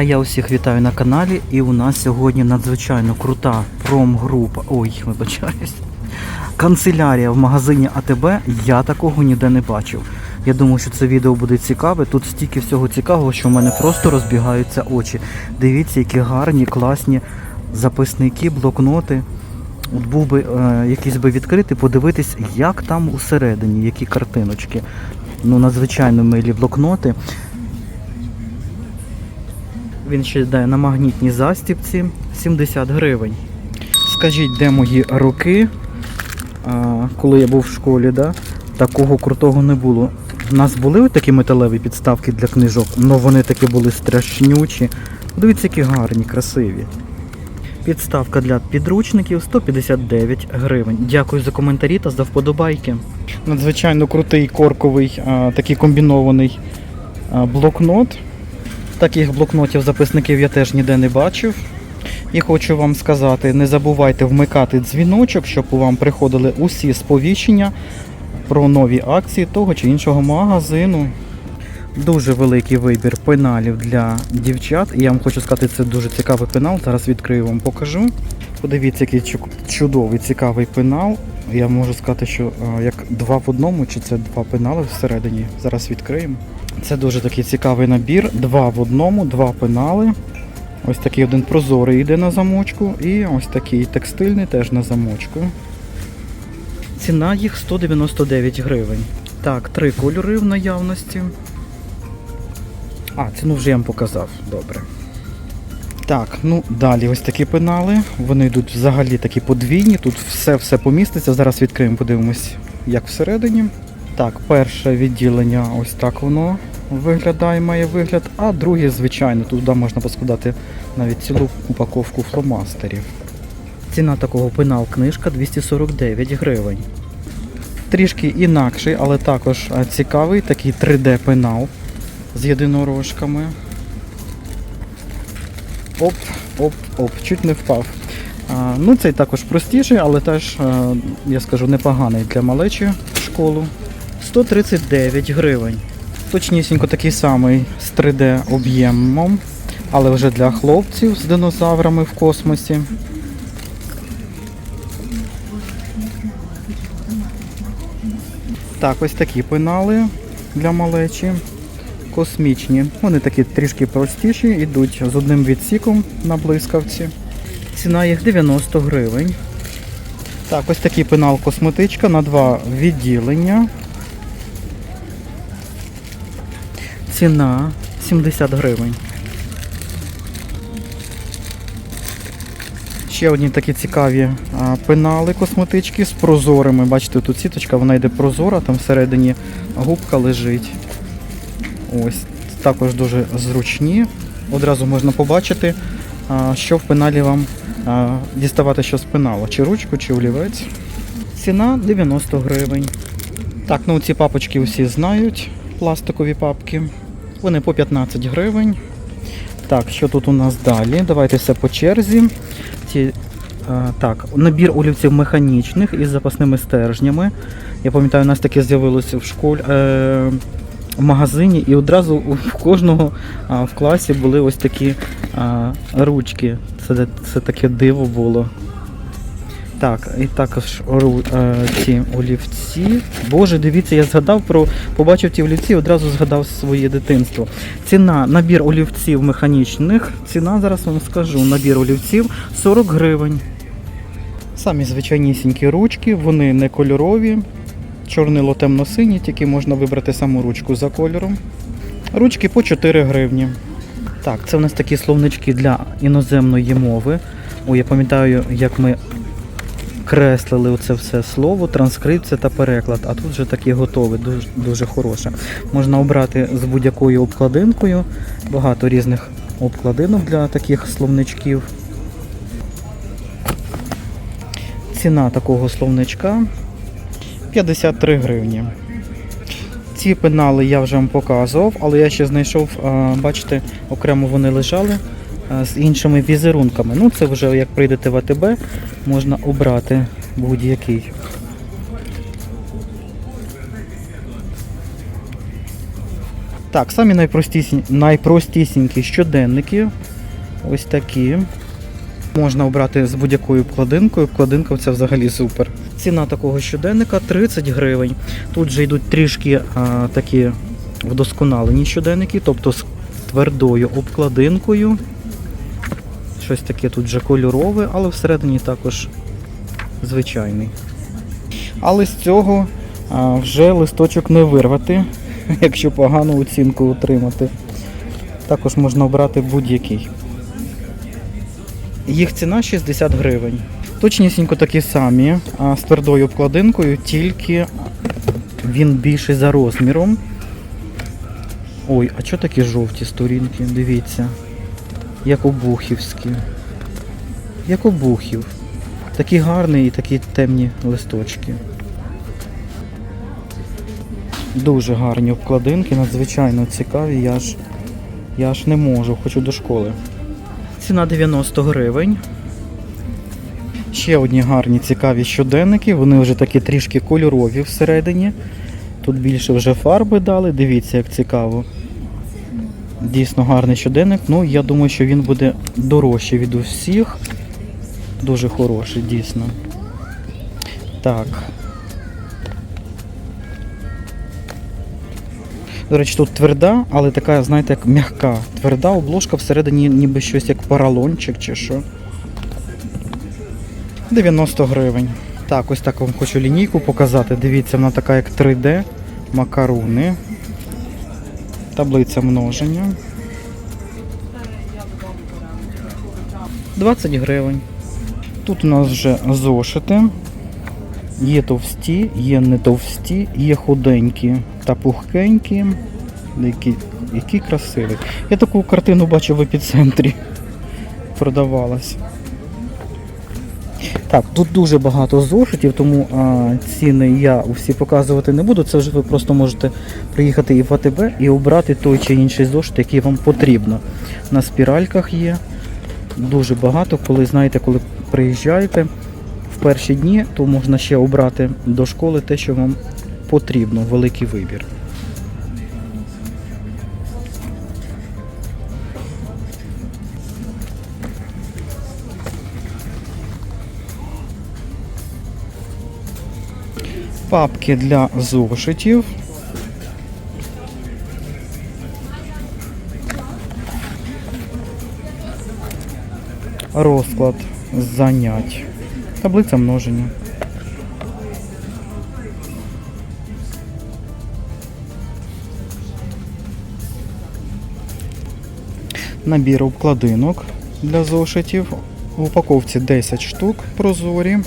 А я усіх вітаю на каналі, і у нас сьогодні надзвичайно крута промгрупа. Ой, вибачаюсь. Канцелярія в магазині АТБ. Я такого ніде не бачив. Я думаю, що це відео буде цікаве. Тут стільки всього цікавого, що в мене просто розбігаються очі. Дивіться, які гарні, класні записники, блокноти. От був би е, якийсь би відкритий, подивитись, як там усередині, які картиночки. Ну, надзвичайно милі блокноти. Він ще йде на магнітній застіпці 70 гривень. Скажіть, де мої роки, коли я був в школі, да? такого крутого не було. У нас були такі металеві підставки для книжок, але вони такі були страшнючі. Дивіться, які гарні, красиві. Підставка для підручників 159 гривень. Дякую за коментарі та за вподобайки. Надзвичайно крутий корковий, а, такий комбінований а, блокнот. Таких блокнотів записників я теж ніде не бачив. І хочу вам сказати, не забувайте вмикати дзвіночок, щоб вам приходили усі сповіщення про нові акції того чи іншого магазину. Дуже великий вибір пеналів для дівчат. І я вам хочу сказати, це дуже цікавий пенал. Зараз відкрию вам покажу. Подивіться, який чудовий цікавий пенал. Я можу сказати, що як два в одному, чи це два пенали всередині. Зараз відкриємо. Це дуже такий цікавий набір. Два в одному, два пенали. Ось такий один прозорий йде на замочку, і ось такий текстильний теж на замочку. Ціна їх 199 гривень. Так, три кольори в наявності. А, ціну вже я вам показав. Добре. Так, ну далі ось такі пенали. Вони йдуть взагалі такі подвійні. Тут все-все поміститься. Зараз відкриємо, подивимось, як всередині. Так, перше відділення ось так воно виглядає, має вигляд, а друге, звичайно, туди можна поскладати навіть цілу упаковку фломастерів. Ціна такого пенал книжка 249 гривень. Трішки інакший, але також е, цікавий такий 3D пенал з єдинорожками. Оп, оп, оп, чуть не впав. А, ну, цей також простіший, але теж, е, я скажу, непоганий для малечі школу. 139 гривень. Точнісінько такий самий з 3D об'ємом, але вже для хлопців з динозаврами в космосі. Так, ось такі пенали для малечі. Космічні. Вони такі трішки простіші, йдуть з одним відсіком на блискавці. Ціна їх 90 гривень. Так, ось такий пенал косметичка на два відділення. Ціна 70 гривень. Ще одні такі цікаві пенали косметички з прозорими. Бачите, тут сіточка, вона йде прозора, там всередині губка лежить. Ось, також дуже зручні. Одразу можна побачити, що в пеналі вам діставати що з пеналу, чи ручку, чи олівець. Ціна 90 гривень. Так, ну ці папочки усі знають, пластикові папки. Вони по 15 гривень. Так, що тут у нас далі? Давайте все по черзі. Ці, е, так, набір олівців механічних із запасними стержнями. Я пам'ятаю, у нас таке з'явилося в школі. Е, в магазині і одразу в кожного а, в класі були ось такі а, ручки. Це, це таке диво було. Так, і також ру, е, ці олівці. Боже, дивіться, я згадав про побачив ті олівці, і одразу згадав своє дитинство. Ціна, набір олівців механічних. Ціна зараз вам скажу. Набір олівців 40 гривень. Самі звичайнісінькі ручки, вони не кольорові. Чорнило темно-сині, тільки можна вибрати саму ручку за кольором. Ручки по 4 гривні. Так, це у нас такі словнички для іноземної мови. Ой, я пам'ятаю, як ми креслили оце все слово, транскрипція та переклад. А тут вже такі готові, дуже, дуже хороше. Можна обрати з будь-якою обкладинкою. Багато різних обкладинок для таких словничків. Ціна такого словничка 53 гривні. Ці пенали я вже вам показував, але я ще знайшов, бачите, окремо вони лежали з іншими візерунками. Ну, це вже як прийдете в АТБ, можна обрати будь-який. Так, самі найпростісні, найпростісінькі щоденники. Ось такі. Можна обрати з будь-якою вкладинкою. Вкладинка це взагалі супер. Ціна такого щоденника 30 гривень. Тут же йдуть трішки а, такі вдосконалені щоденники, тобто з твердою обкладинкою. Щось таке тут вже кольорове, але всередині також звичайний. Але з цього вже листочок не вирвати, якщо погану оцінку отримати. Також можна обрати будь-який. Їх ціна 60 гривень. Точнісінько такі самі, а з твердою обкладинкою, тільки він більший за розміром. Ой, а чого такі жовті сторінки? Дивіться. Як обухівські. Як обухів. Такі гарні і такі темні листочки. Дуже гарні обкладинки, надзвичайно цікаві. Я ж, я ж не можу, хочу до школи. Ціна 90 гривень. Ще одні гарні цікаві щоденники. Вони вже такі трішки кольорові всередині. Тут більше вже фарби дали. Дивіться, як цікаво. Дійсно гарний щоденник. Ну, я думаю, що він буде дорожчий від усіх. Дуже хороший, дійсно. Так. До речі, тут тверда, але така, знаєте, як м'яка. Тверда обложка всередині ніби щось як поролончик чи що. 90 гривень. Так, ось так вам хочу лінійку показати. Дивіться, вона така як 3D. Макаруни. Таблиця множення. 20 гривень. Тут у нас вже зошити. Є товсті, є не товсті, є худенькі та пухкенькі. Які, які красиві. Я таку картину бачив в епіцентрі. Продавалась. Так, тут дуже багато зошитів, тому а, ціни я усі показувати не буду. Це вже ви просто можете приїхати і в АТБ і обрати той чи інший зошит, який вам потрібно. На спіральках є дуже багато. Коли знаєте, коли приїжджаєте в перші дні, то можна ще обрати до школи те, що вам потрібно, великий вибір. Папки для зошитів. Розклад занять. Таблиця множення. Набір обкладинок для зошитів. В упаковці 10 штук прозорі.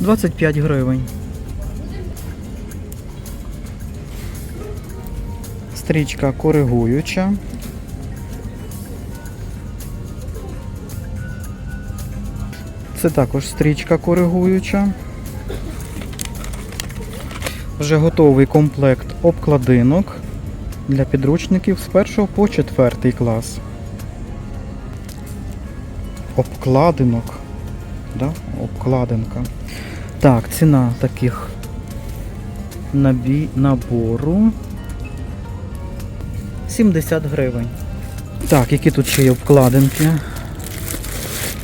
25 гривень. Стрічка коригуюча. Це також стрічка коригуюча. Вже готовий комплект обкладинок для підручників з 1 по 4 клас. Обкладинок. Да? Обкладинка. Так, ціна таких набору 70 гривень. Так, які тут ще є обкладинки?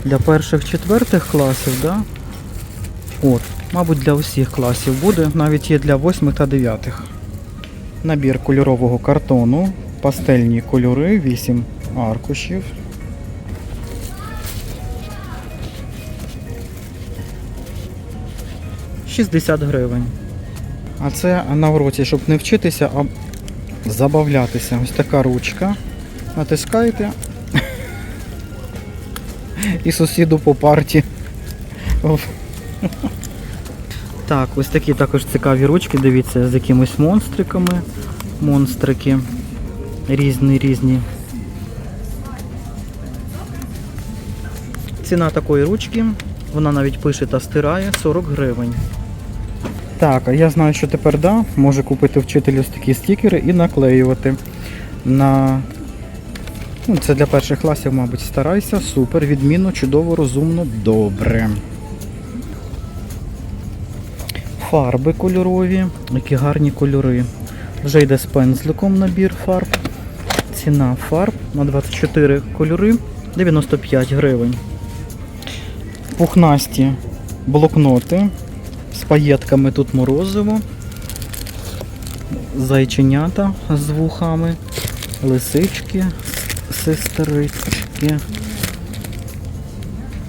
Для перших четвертих класів, да? От, мабуть, для усіх класів буде, навіть є для восьмих та дев'ятих. Набір кольорового картону, пастельні кольори, 8 аркушів. «60 гривень. А це на уроці, щоб не вчитися, а забавлятися. Ось така ручка. Натискаєте і сусіду по парті. Так, ось такі також цікаві ручки, дивіться, з якимись монстриками. Монстрики. Різні різні. Ціна такої ручки, вона навіть пише та стирає 40 гривень. Так, я знаю, що тепер да, може купити вчителю такі стікери і наклеювати на Ну, це для перших класів, мабуть, старайся. Супер, відмінно, чудово, розумно, добре. Фарби кольорові, які гарні кольори. Вже йде з пензликом набір фарб. Ціна фарб на 24 кольори 95 гривень. Пухнасті блокноти паєтками тут морозиво. Зайченята з вухами, лисички, сестрички.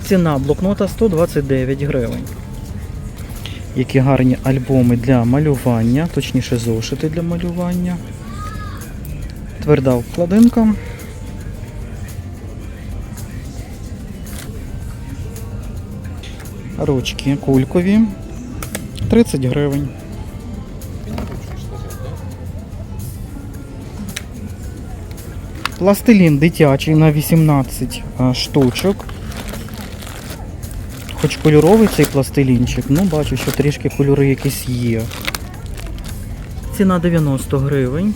Ціна блокнота 129 гривень. Які гарні альбоми для малювання, точніше зошити для малювання. Тверда вкладинка. Ручки кулькові 30 гривень. Пластилін дитячий на 18 штучок. Хоч кольоровий цей пластилінчик, ну бачу, що трішки кольори якісь є. Ціна 90 гривень.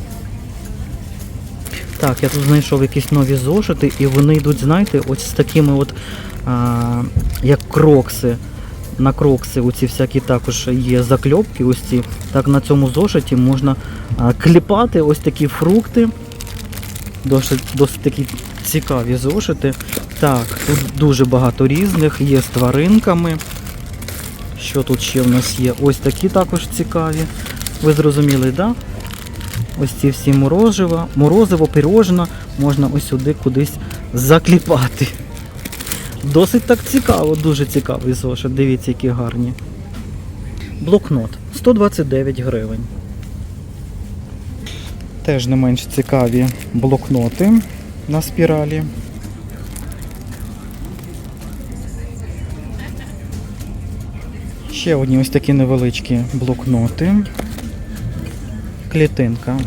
Так, я тут знайшов якісь нові зошити, і вони йдуть, знаєте, ось з такими от, а, як крокси. На крокси оці всякі також є закльопки. Ось ці. Так на цьому зошиті можна кліпати ось такі фрукти. Досить, досить такі цікаві зошити. Так, тут дуже багато різних, є з тваринками. Що тут ще в нас є? Ось такі також цікаві. Ви зрозуміли, так? Да? Ось ці всі морозива, морозиво, пирожна можна ось сюди кудись закліпати. Досить так цікаво, дуже цікавий зошит. Дивіться, які гарні. Блокнот 129 гривень. Теж не менш цікаві блокноти на спіралі. Ще одні ось такі невеличкі блокноти. Клітинка,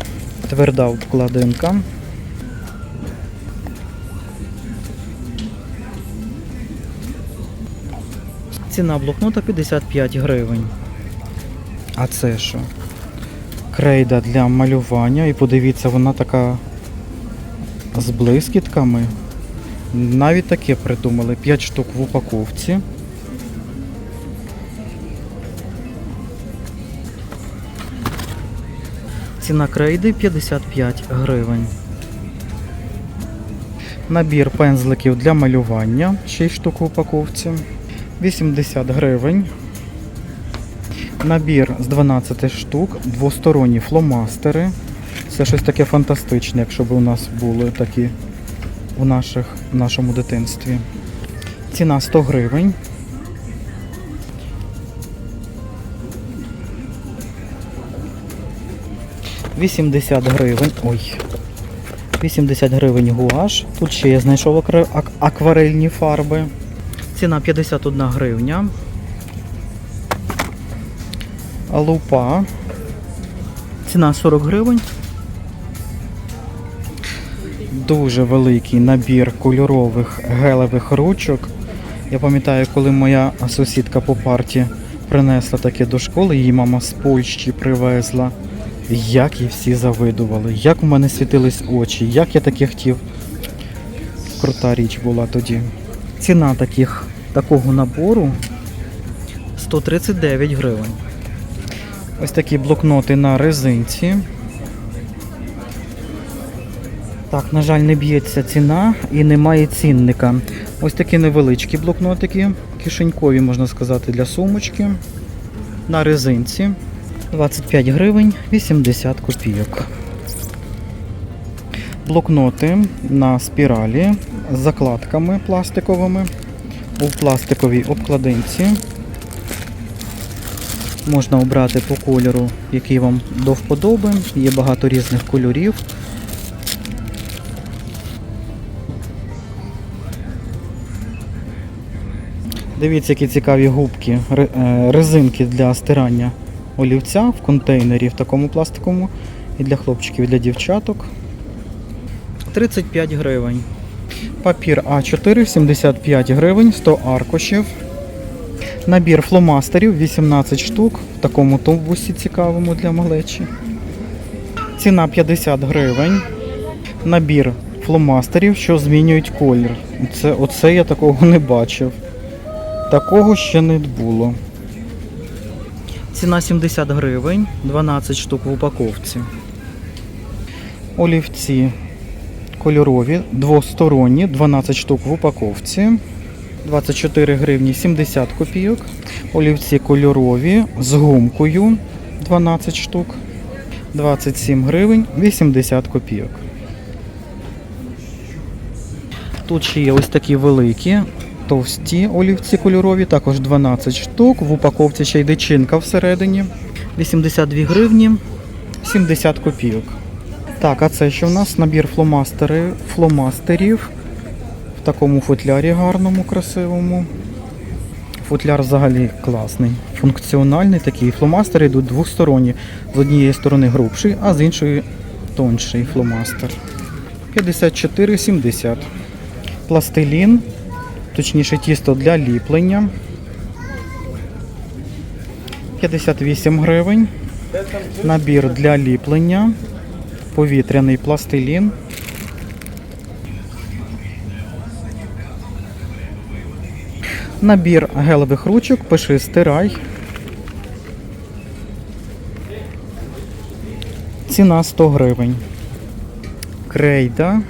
тверда вкладинка. Ціна блокнота 55 гривень. А це що? Крейда для малювання. І подивіться, вона така з блискітками. Навіть таке придумали. 5 штук в упаковці. Ціна крейди 55 гривень. Набір пензликів для малювання 6 штук в упаковці. 80 гривень. Набір з 12 штук, двосторонні фломастери. Це щось таке фантастичне, якщо б у нас були такі в, наших, в нашому дитинстві. Ціна 100 гривень. Вісімдесят гривень. Ой. 80 гривень гуаш. Тут ще я знайшов акварельні фарби. Ціна 51 гривня. Лупа. Ціна 40 гривень. Дуже великий набір кольорових гелевих ручок. Я пам'ятаю, коли моя сусідка по парті принесла таке до школи, її мама з Польщі привезла. Як їй всі завидували, як у мене світились очі, як я таке хотів. Крута річ була тоді. Ціна таких, такого набору 139 гривень. Ось такі блокноти на резинці. Так, на жаль, не б'ється ціна і немає цінника. Ось такі невеличкі блокнотики, кишенькові, можна сказати, для сумочки. На резинці. 25 гривень 80 копійок. Блокноти на спіралі з закладками пластиковими у пластиковій обкладинці. Можна обрати по кольору, який вам до вподоби. Є багато різних кольорів. Дивіться, які цікаві губки, е, резинки для стирання олівця в контейнері в такому пластиковому. І для хлопчиків, і для дівчаток. 35 гривень. Папір А4 75 гривень, 100 аркушів. Набір фломастерів 18 штук в такому товбусі цікавому для малечі. Ціна 50 гривень. Набір фломастерів, що змінюють колір. Це, оце я такого не бачив. Такого ще не було. Ціна 70 гривень, 12 штук в упаковці. Олівці кольорові, двосторонні, 12 штук в упаковці. 24 гривні 70 копійок. Олівці кольорові з гумкою 12 штук. 27 гривень 80 копійок. Тут ще є ось такі великі, товсті олівці кольорові, також 12 штук. В упаковці ще й дичинка всередині. 82 гривні 70 копійок. Так, а це що в нас? Набір фломастери, фломастерів в такому футлярі гарному, красивому. Футляр взагалі класний, функціональний такий. Фломастери йдуть двосторонні. З однієї сторони грубший, а з іншої тонший фломастер. 54,70. Пластилін, точніше тісто для ліплення. 58 гривень. Набір для ліплення. Повітряний пластилін. Набір гелевих ручок, пиши стирай. Ціна 100 гривень. Крейда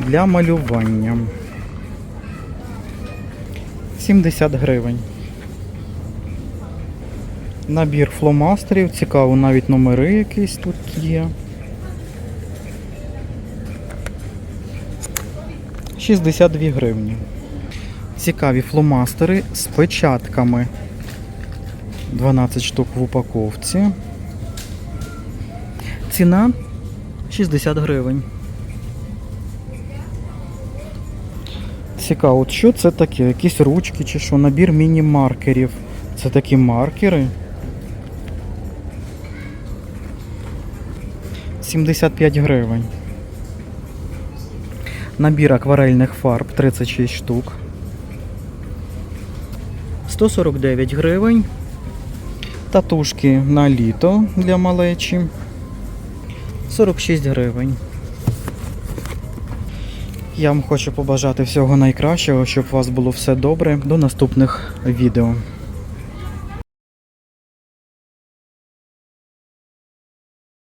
для малювання. 70 гривень. Набір фломастерів, цікаво, навіть номери якісь тут є. 62 гривні. Цікаві фломастери з печатками. 12 штук в упаковці. Ціна 60 гривень. Цікаво, що це таке? Якісь ручки чи що? Набір міні-маркерів. Це такі маркери. 75 гривень. Набір акварельних фарб 36 штук. 149 гривень. Татушки на літо для малечі. 46 гривень. Я вам хочу побажати всього найкращого, щоб у вас було все добре. До наступних відео.